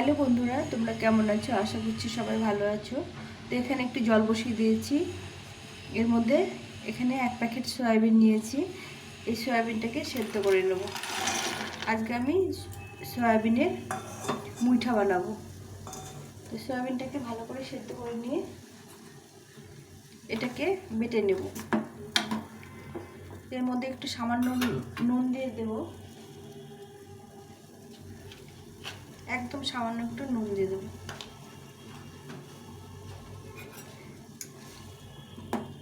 Hello বন্ধুরা, তোমরা কেমন আছো? আশা করছি সবাই ভালো আছো। তো এখানে একটু জল বসিয়ে দিয়েছি। এর মধ্যে এখানে এক প্যাকেট সয়াবিন নিয়েছি। এই সয়াবিনটাকে সেদ্ধ করে নেব। আজকে আমি সয়াবিনের মুইঠা বানাবো। তো সয়াবিনটাকে ভালো করে সেদ্ধ করে নিয়ে এটাকে বেটে নেব। এর মধ্যে একটু সামান্য নুন দিয়ে দেবো। একদম সামান্য একটু নুন দিয়ে দেবো।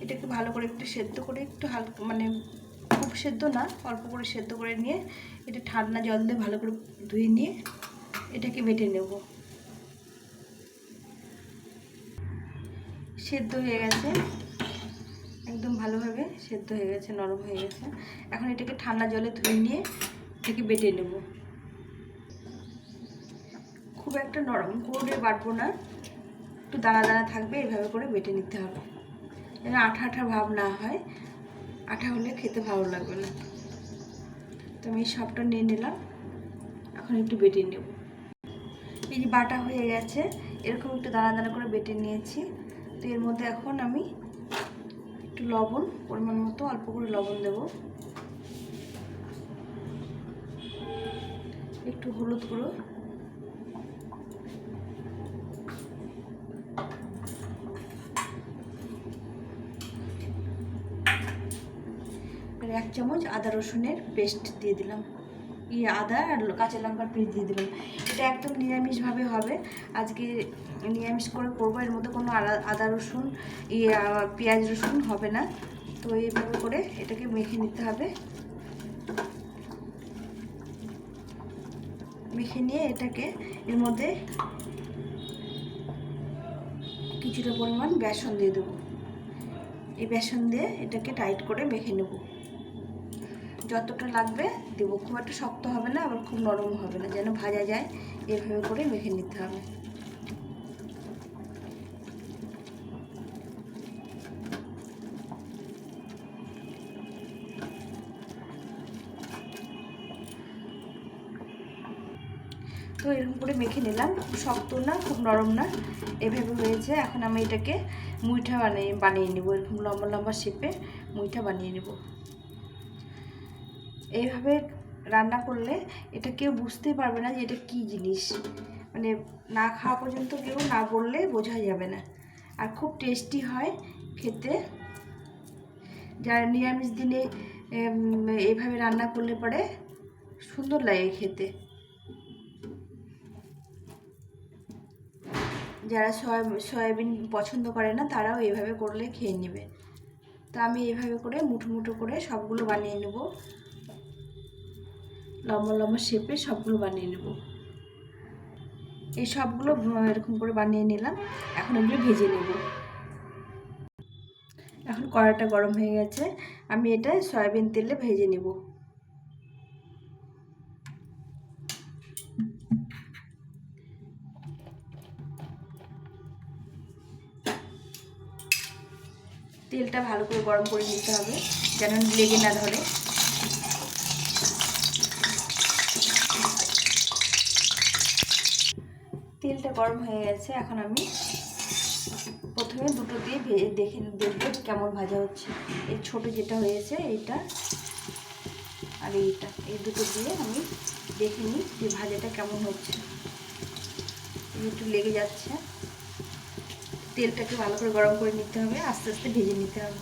এটাকে ভালো করে একটু সেদ্ধ করে একটু হালকা মানে খুব সেদ্ধ না, অল্প করে সেদ্ধ করে নিয়ে এটা ঠান্ডা জল দিয়ে ভালো করে ধুয়ে নিয়ে এটাকে বেটে নেব। সেদ্ধ হয়ে গেছে। একদম ভালোভাবে সেদ্ধ হয়ে গেছে, নরম হয়ে গেছে। এখন এটাকে ঠান্ডা জলে ধুয়ে নিয়ে এটাকে বেটে নেব। একটা নরম করে বাটবো না। একটু দানা দানা থাকবে, এভাবে করে বেটে নিতে হবে। যেন আঠা আঠা ভাব না হয়। আঠা হলে খেতে ভালো লাগবে না। তো আমি এই সবটা নিয়ে নিলাম। এখন একটু বেটে নেব। এই যে বাটা হয়ে গেছে, এরকম একটু দানা দানা করে বেটে নিয়েছি। তো এর মধ্যে এখন আমি একটু লবণ, পরিমাণ মতো অল্প করে লবণ দেব। একটু হলুদ গুঁড়ো আর এক চামচ আদা রসুনের পেস্ট দিয়ে দিলাম। ই আদা আর কাঁচা লঙ্কার পেস্ট দিয়ে দিলাম। এটা একদম নিরামিষভাবে হবে। আজকে নিরামিষ করে করব, এর মধ্যে কোনো আদা রসুন ইয়ে পেঁয়াজ রসুন হবে না। তো এইভাবে করে এটাকে মেখে নিতে হবে। মেখে নিয়ে এটাকে এর মধ্যে কিছুটা পরিমাণ বেসন দিয়ে দেবো। এই বেসন দিয়ে এটাকে টাইট করে মেখে নেব। যতটা লাগবে দেবো। খুব একটা শক্ত হবে না, আবার খুব নরম হবে না, যেন ভাজা যায়, এভাবে করে মেখে নিতে হবে। তো এরকম করে মেখে নিলাম। খুব শক্ত না, খুব নরম না, এভাবে হয়েছে। এখন আমি এটাকে মুইঠা বানিয়ে বানিয়ে নেব। এরকম লম্বা লম্বা শেপে মুইঠা বানিয়ে নেব। এইভাবে রান্না করলে এটা কেউ বুঝতেই পারবে না যে এটা কী জিনিস। মানে না খাওয়া পর্যন্ত কেউ না বললে বোঝা যাবে না। আর খুব টেস্টি হয় খেতে। যারা নিরামিষ দিনে এইভাবে রান্না করলে পরে সুন্দর লাগে খেতে। যারা সয়াবিন পছন্দ করে না, তারাও এভাবে করলে খেয়ে নেবে। তো আমি এভাবে করে মুঠো মুঠো করে সবগুলো বানিয়ে নেব। লম্বা লম্বা শেপে সবগুলো বানিয়ে নেব। এই সবগুলো এরকম করে বানিয়ে নিলাম। এখন এগুলো ভেজে নেব। এখন কড়াটা গরম হয়ে গেছে। আমি এটা সয়াবিন তেলে ভেজে নেব। তেলটা ভালো করে গরম করে নিতে হবে, যেন লেগে না ধরে তেলটা গরম হয়ে গেছে, এখন আমি প্রথমে দুটো দিয়ে ভেজে দেখে দেখব কেমন ভাজা হচ্ছে। এই ছোট যেটা হয়েছে, এইটা আর এইটা, এই দুটো দিয়ে আমি দেখে নিই যে ভাজাটা কেমন হচ্ছে। একটু লেগে যাচ্ছে। তেলটাকে ভালো করে গরম করে নিতে হবে, আস্তে আস্তে ভেজে নিতে হবে।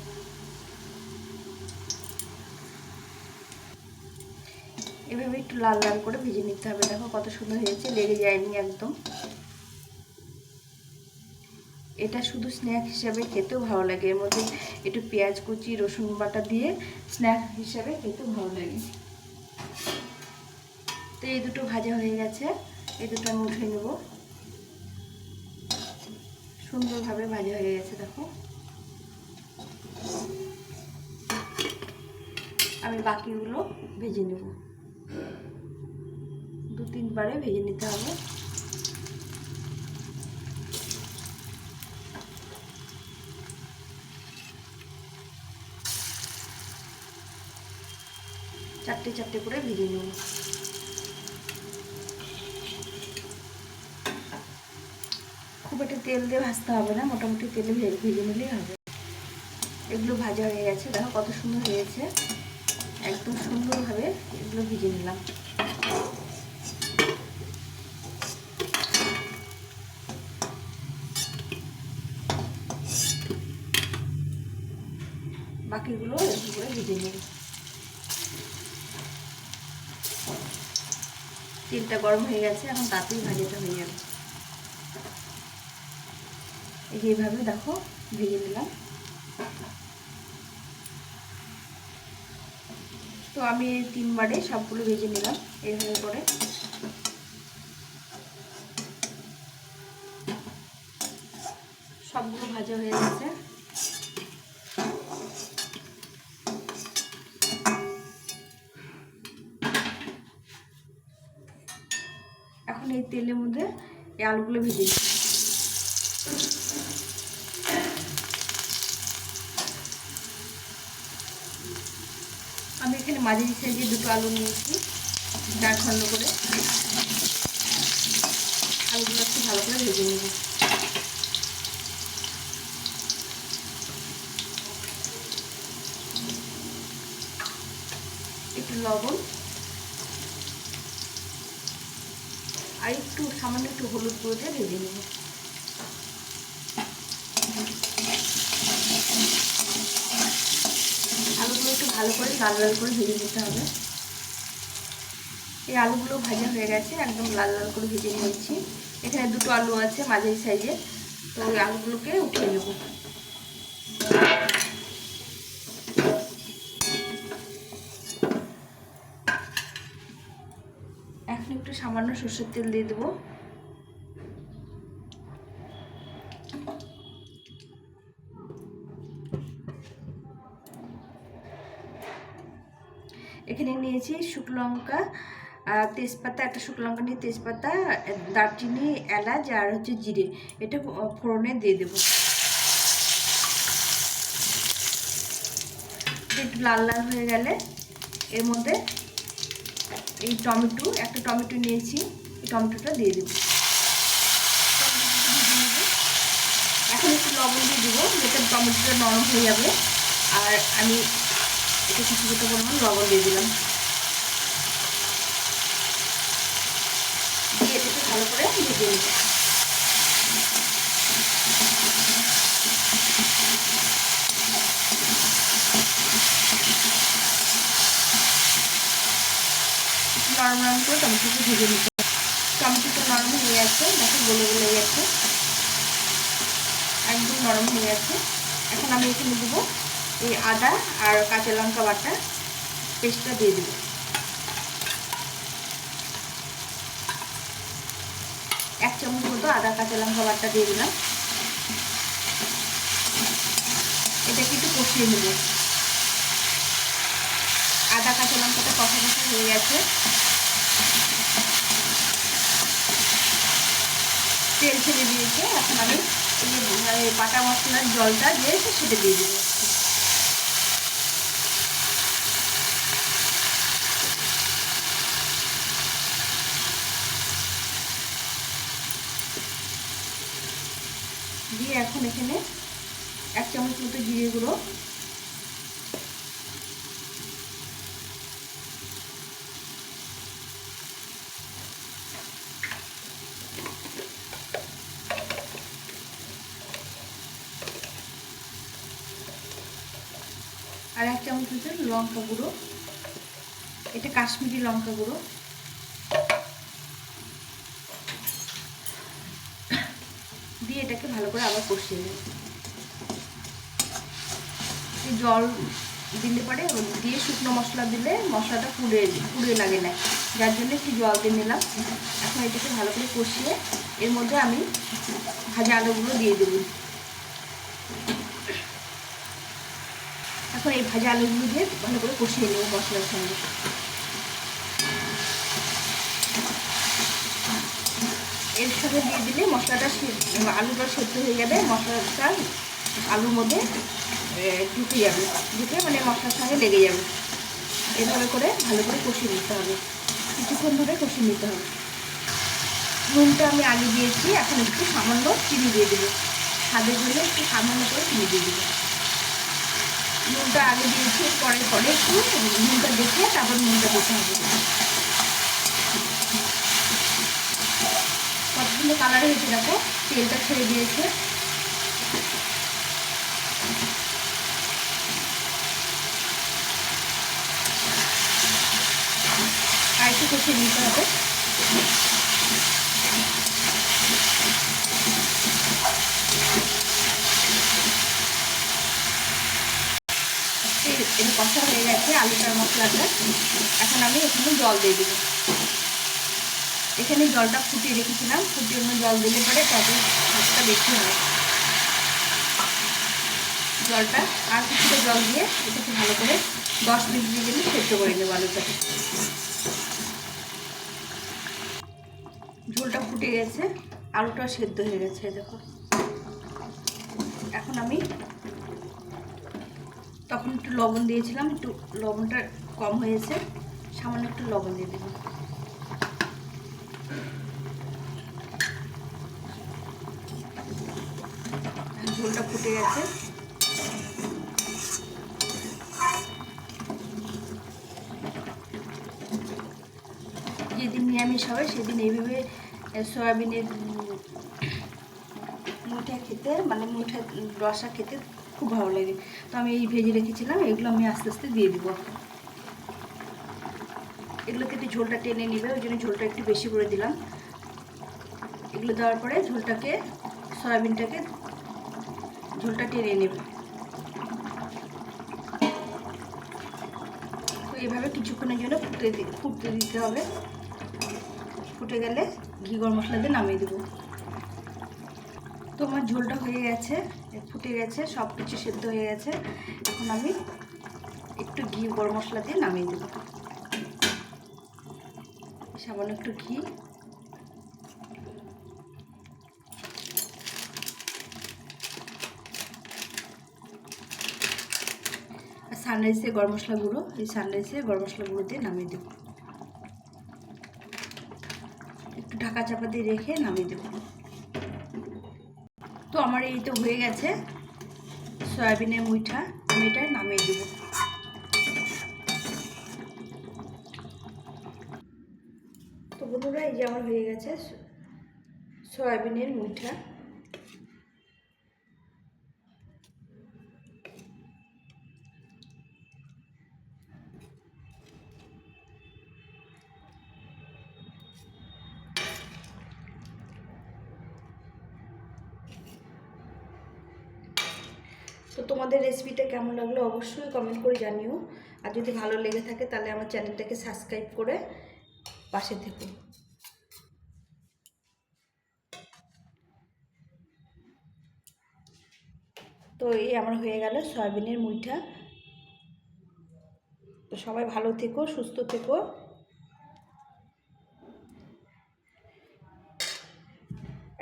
এভাবে একটু লাল লাল করে ভেজে নিতে হবে। দেখো কত সুন্দর হয়েছে, লেগে যায়নি একদম। এটা শুধু স্ন্যাক হিসাবে খেতেও ভালো লাগে। এর মধ্যে একটু পেঁয়াজ কুচি, রসুন বাটা দিয়ে স্ন্যাক হিসাবে খেতেও ভালো লাগে। তো এই দুটো ভাজা হয়ে গেছে। এই দুটো আমি উঠে নেব। সুন্দরভাবে ভাজা হয়ে গেছে, দেখো। আমি বাকিগুলো ভেজে নেব। দু তিনবারে ভেজে নিতে হবে। চারটে চারটে করে ভেজে নেব। খুব একটা তেল দিয়ে ভাজতে হবে না, মোটামুটি তেলে ভেজে নিলেই হবে। এগুলো ভাজা হয়ে গেছে, দেখো কত সুন্দর হয়েছে। একদম সুন্দরভাবে এগুলো ভেজে নিলাম। বাকিগুলো একটু করে ভেজে নিই। তেলটা গরম হয়ে গেছে, এখন তাতেই ভাজাটা হয়ে যাবে এইভাবে দেখো ভেজে নিলাম। তো আমি তিনবারে সবগুলো ভেজে নিলাম এইভাবে করে। সবগুলো ভাজা হয়ে গেছে। এখন এই তেলের মধ্যে এই আলুগুলো ভেজে আমি এখানে মাঝারি সাইজে দুটো আলু নিয়েছি চার খণ্ড করে। আলুগুলো একটু ভালো করে ভেজে নেব। একটু লবণ। আর একটু সামান্য একটু হলুদ গুঁড়োতে ভেজে নেব। আলুগুলো একটু ভালো করে লাল লাল করে ভেজে নিতে হবে। এই আলুগুলো ভাজা হয়ে গেছে, একদম লাল লাল করে ভেজে নিয়েছি। এখানে দুটো আলু আছে মাঝারি সাইজে তো ওই আলুগুলোকে উঠিয়ে নেব এখন একটু সামান্য সর্ষের তেল দিয়ে দেবো। এখানে নিয়েছি শুকনো লঙ্কা তেজপাতা, একটা শুকনো লঙ্কা নিয়ে তেজপাতা, দারচিনি, এলাচ আর হচ্ছে জিরে। এটা ফোড়নে দিয়ে দেবো। একটু লাল লাল হয়ে গেলে এর মধ্যে এই টমেটো, একটা টমেটো নিয়েছি, এই টমেটোটা দিয়ে দেবো। এখন একটু লবণ দিয়ে দেবো, যাতে টমেটোটা নরম হয়ে যাবে। আর আমি এটা কিছু কিছু পরিমাণ লবণ দিয়ে দিলাম। দিয়ে এটাকে ভালো করে ভেজে নিতে নরম নরম করে টমেটোকে ভেজে নিতে টমেটোটা নরম হয়ে গেছে, দেখো গলে গলে গেছে। একদম নরম হয়ে গেছে। এখন আমি এখানে দেবো এই আদা আর কাঁচা লঙ্কা বাটা। পেস্টটা দিয়ে দেবো। এক চামচ মতো আদা, কাঁচা লঙ্কা বাটা দিয়ে দিলাম। এটাকে একটু কষিয়ে নেব। আদা, কাঁচা লঙ্কাটা কষা কষা হয়ে গেছে। তেল ছেড়ে দিয়েছে। এখন আমি এই যে পাটা মশলার জলটা দিয়েছে সেটা দিয়ে দেবো। দিয়ে এখন এখানে এক চামচ মতো জিরে গুঁড়ো আর এক চামচ হচ্ছে লঙ্কা গুঁড়ো। এটা কাশ্মীরি লঙ্কা গুঁড়ো। দিয়ে এটাকে ভালো করে আবার কষিয়ে নেব। জল দিলে পরে দিয়ে শুকনো মশলা দিলে মশলাটা পুড়ে পুড়ে লাগে না। যার জন্য একটু জল দিয়ে নিলাম। এখন এটাকে ভালো করে কষিয়ে এর মধ্যে আমি ভাজা আলুগুলো দিয়ে দেবো। এখন এই ভাজা আলুগুলো দিয়ে ভালো করে কষিয়ে নেব মশলার সঙ্গে। এর সঙ্গে দিয়ে দিলে মশলাটা আলুটা সেদ্ধ হয়ে যাবে, মশলাটা আলুর মধ্যে ঢুকে যাবে। ঢুকে মানে মশলার সঙ্গে লেগে যাবে। এভাবে করে ভালো করে কষিয়ে নিতে হবে। কিছুক্ষণ ধরে কষিয়ে নিতে হবে। নুনটা আমি আগে দিয়েছি, এখন একটু সামান্য চিনি দিয়ে দেবো। স্বাদের জন্য একটু সামান্য করে চিনি দিয়ে দেবো। নুনটা আগে দিয়েছি পরে পরে একটু নুনটা দেখে তারপর নুনটা দিতে হবে। কত সুন্দর কালার হয়েছে দেখো? তেলটা ছেড়ে দিয়েছে। আর একটু কষিয়ে নিতে হবে এই- এই কষা হয়ে গেছে আলুটার মশলাটা। এখন আমি এখানে জল দিয়ে দেবো। এখানে জলটা ফুটিয়ে রেখেছিলাম। ফুটিয়ে অন্য জল দিলে পরে তবে ভাতটা বেশি হয় জলটা আর কিছুটা জল দিয়ে এটাকে ভালো করে দশ মিনিট দিয়ে গেলে সেদ্ধ করে নেব আলুটাকে। ঝোলটা ফুটে গেছে। আলুটা সেদ্ধ হয়ে গেছে, দেখো। এখন আমি তখন একটু লবণ দিয়েছিলাম, একটু লবণটা কম হয়েছে, সামান্য একটু লবণ দিয়ে দেবো ঝোলটা ফুটে গেছে। যেদিন নিরামিষ হবে, সেদিন এইভাবে সয়াবিনের মুঠা খেতে মানে মুঠা রসা খেতে খুব ভালো লাগে। তো আমি এই ভেজে রেখেছিলাম, এগুলো আমি আস্তে আস্তে দিয়ে দিব। এগুলো কিন্তু ঝোলটা টেনে নেবে, ওই জন্য ঝোলটা একটু বেশি করে দিলাম। এগুলো দেওয়ার পরে ঝোলটাকে, সয়াবিনটাকে ঝোলটা টেনে নেবে। তো এইভাবে কিছুক্ষণের জন্য ফুটে দি- ফুটতে দিতে হবে। ফুটে গেলে ঘি গরম মশলা দিয়ে নামিয়ে দেবো। তো আমার ঝোলটা হয়ে গেছে। ফুটে গেছে সব কিছু সেদ্ধ হয়ে গেছে। এখন আমি একটু ঘি, গরম মশলা দিয়ে নামিয়ে দেবো। সামান্য একটু ঘি। আর সানরাইসে গরম মশলা গুঁড়ো, এই সানরাইসে গরম মশলা গুঁড়ো দিয়ে নামিয়ে দেবো। একটু ঢাকা চাপা দিয়ে রেখে নামিয়ে দেবো। আমার এই তো হয়ে গেছে। সয়াবিনের মুইঠা, আমি এটা নামিয়ে দেব। তো বন্ধুরা, এই যে আমার হয়ে গেছে সয়াবিনের মুইঠা। তো তোমাদের রেসিপিটা কেমন লাগল অবশ্যই কমেন্ট করে জানিও। আর যদি ভালো লেগে থাকে তাহলে আমার চ্যানেলটাকে সাবস্ক্রাইব করে পাশে থেকো। তো এই আমার হয়ে গেল সয়াবিনের মুইঠা। তো সবাই ভালো থেকো, সুস্থ থেকো।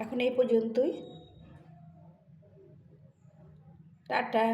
এখন এই পর্যন্তই। টাটা